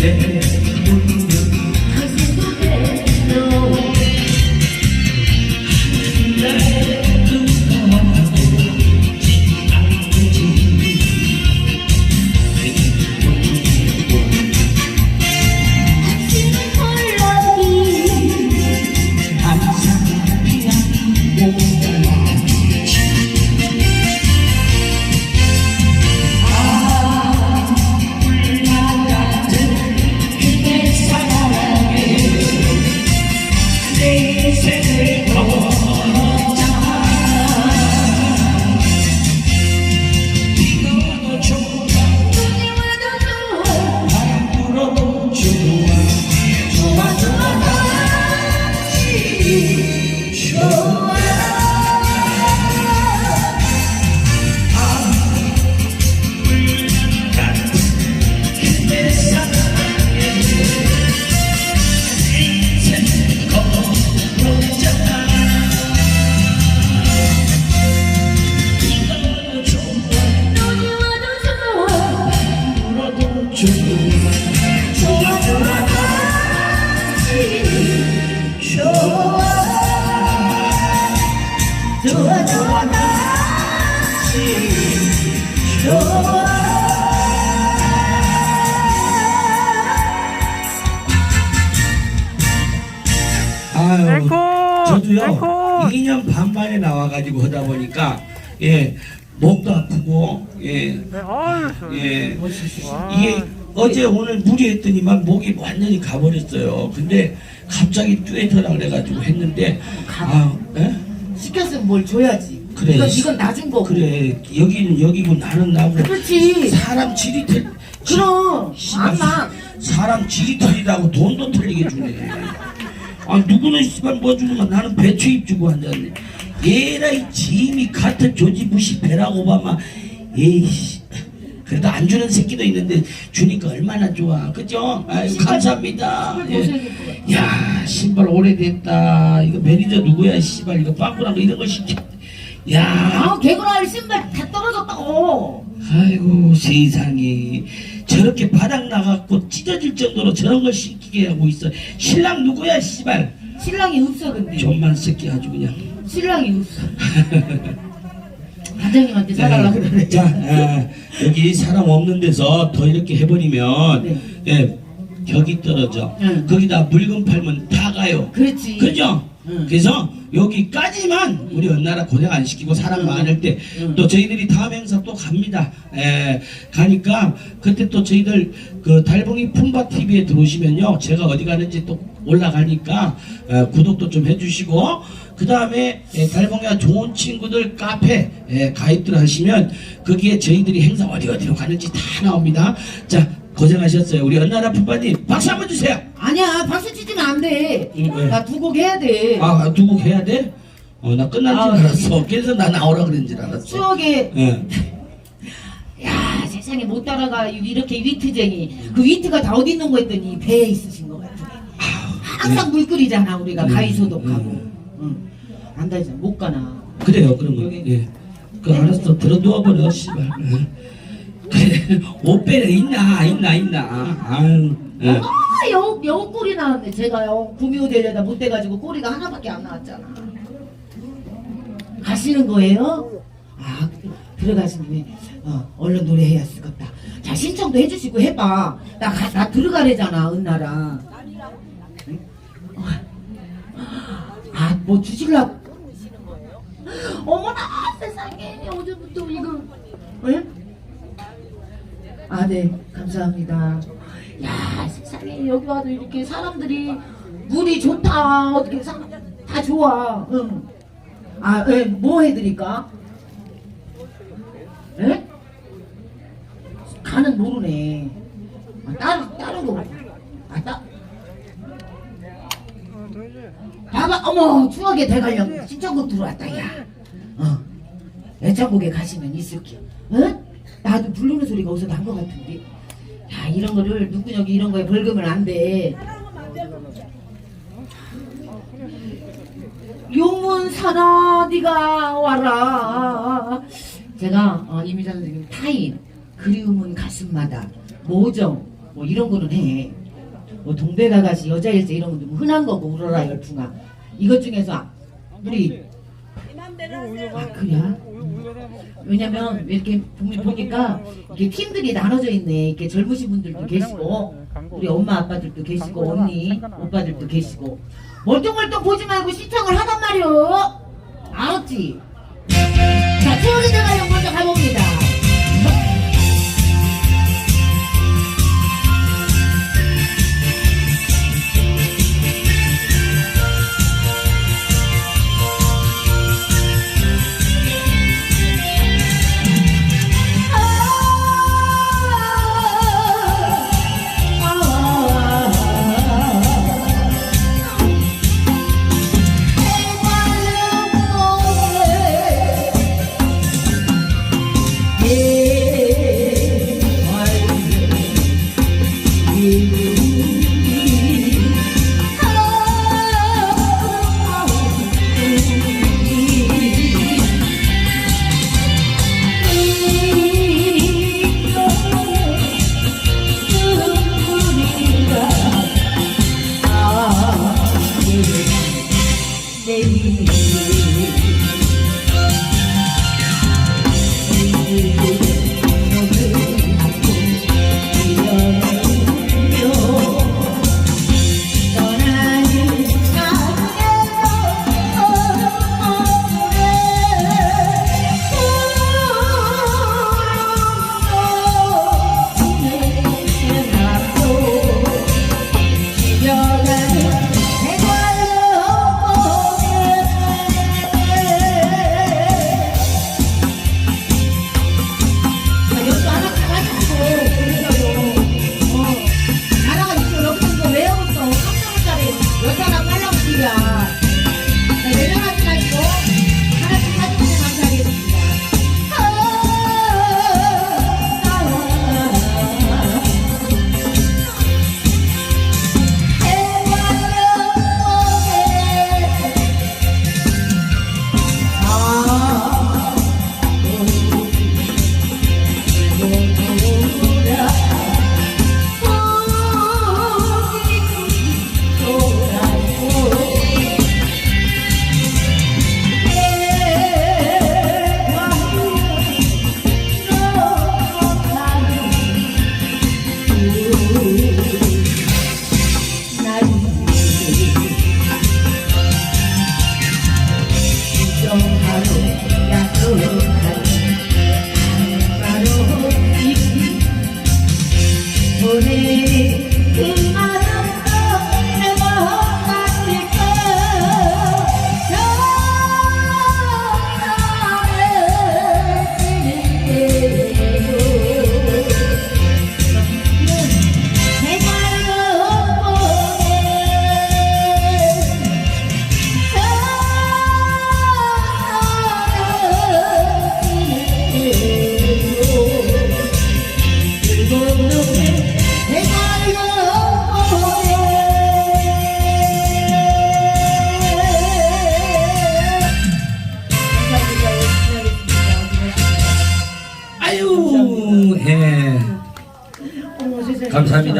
Yeah. Secretary. 좋아 아유! 저도요 앵콜! 2년 반 만에 나와가지고 하다 보니까 예 목도 아프고 예 네, 예. 와. 이게 어제 오늘 무리했더니만 목이 완전히 가버렸어요. 근데 갑자기 듀엣하라 그래가지고 했는데 아 예? 시켰으면 뭘 줘야지. 그래. 이건, 이건 놔준 거고. 그래. 여기는 여기고 나는 나고. 그렇지. 사람 틀 그럼. 안나 사람 틀리다고 돈도 틀리게 주네. 아 누구는 씨발 뭐 주면 나는 배추잎 주고 앉았네. 얘라 이 짐이 같은 조지 부시 베락 오바마. 에이씨. 그래도 안 주는 새끼도 있는데 주니까 얼마나 좋아. 그죠? 아유 감사합니다. 예. 벗어야 신발 오래됐다. 이거 매니저 누구야 씨발. 이거 빵꾸난 거 이런 거 시켜. 야. 아 개그랄 신발 다 떨어졌다고. 아이고 세상에. 저렇게 바닥 나갖고 찢어질 정도로 저런 걸 시키게 하고 있어. 신랑 누구야 씨발? 신랑이 없어 근데. 좀만 새끼 아주 그냥. 신랑이 없어. 과장님한테 사달라고? 그러네. 자 아, 여기 사람 없는 데서 더 이렇게 해버리면 네. 예, 격이 떨어져 응. 거기다 물건 팔면 다 가요 그렇지 그죠? 응. 그래서 여기까지만 우리 언나라 고생 안 시키고 사람 응. 많을 때 응. 또 저희들이 다음 행사 또 갑니다. 에, 가니까 그때 또 저희들 그 달봉이 품바 TV에 들어오시면요 제가 어디 가는지 또 올라가니까 에, 구독도 좀 해주시고 그 다음에 달봉이가 좋은 친구들 카페 에, 가입들 하시면 거기에 저희들이 행사 어디 어디로 가는지 다 나옵니다. 자 고생하셨어요. 우리 언나라 품바님 박수 한번 주세요. 아니야 박수 치지면 안 돼 응, 왜? 나 두 곡 해야 돼 아, 두 곡 해야 돼? 어, 나 끝난 줄 아, 알았어. 그래서 나 나오라 그런 줄 알았어. 추억에 예. 야 세상에 못 따라가 이렇게 위트쟁이 그 위트가 다 어디 있는 거 했더니 배에 있으신 것 같아 항상 물 끓이잖아 우리가 음, 가위 소독하고 음. 응. 안 되잖아 못 가나 그래요, 그러면. 여기. 예. 그 알았어. 들어 누워버려, 씨발. 예. 그래, 옷배에 있나, 있나, 있나. 아유. 예. 아 여우 여우 꼴이 나왔네 제가요 구미호 되려다 못 돼가지고 꼬리가 하나밖에 안 나왔잖아 가시는 거예요? 아 들어가시는 게 어, 얼른 노래해야 쓰겠다 자 신청도 해주시고 해봐 나, 가, 나 들어가래잖아 은나랑 응? 어. 아 뭐 주실라고 어머나 세상에 어제부터 이거 응? 아 네 감사합니다 야 세상에 여기 와도 이렇게 사람들이 물이 좋다 어떻게 사, 다 좋아 응. 아, 예, 뭐 해드릴까? 예? 가는 모르네. 아, 다른, 다른 거. 아, 따. 봐봐, 어머, 추억의 대관령 신청곡 들어왔다, 야. 어. 애창곡에 가시면 있을게요. 응? 나도 부르는 소리가 어디서 난 것 같은데. 야 이런 거를 누구 여기 이런 거에 벌금을 안 돼. 용문 사나 네가 와라. 제가 어, 이미자 선생님 타인 그리움은 가슴마다 모정 뭐 이런 거는 해. 뭐 동백아가씨 여자일세 이런 건좀 흔한 거고 울어라 열풍아. 이것 중에서 우리 아 그래야? 왜냐면 이렇게 보니까 이렇게 팀들이 나눠져 있네. 이렇게 젊으신 분들도 계시고 우리 엄마 아빠들도 계시고 언니 오빠들도 계시고 멀뚱멀뚱 보지 말고 시청을 하단 말이오. 알았지?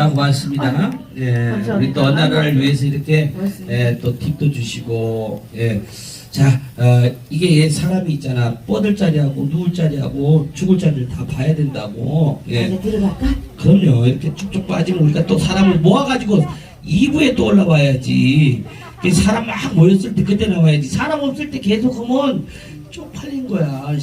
감사합니다. 고맙습니다. 예, 감사합니다. 우리 또 언나라를 위해서 이렇게. 예, 또 팁도 주시고, 예. 자, 어, 이게 사람이 있잖아. 뻗을 자리하고 누울 자리하고 죽을 자리를 다 봐야 된다고. 예. 이제 들어갈까? 그럼요. 이렇게 쭉쭉 빠지면 우리가 또 사람을 모아가지고 2부에 또 올라와야지. 그 사람 막 모였을 때 그때 나와야지. 사람 없을 때 계속 하면 쪽팔린 거야.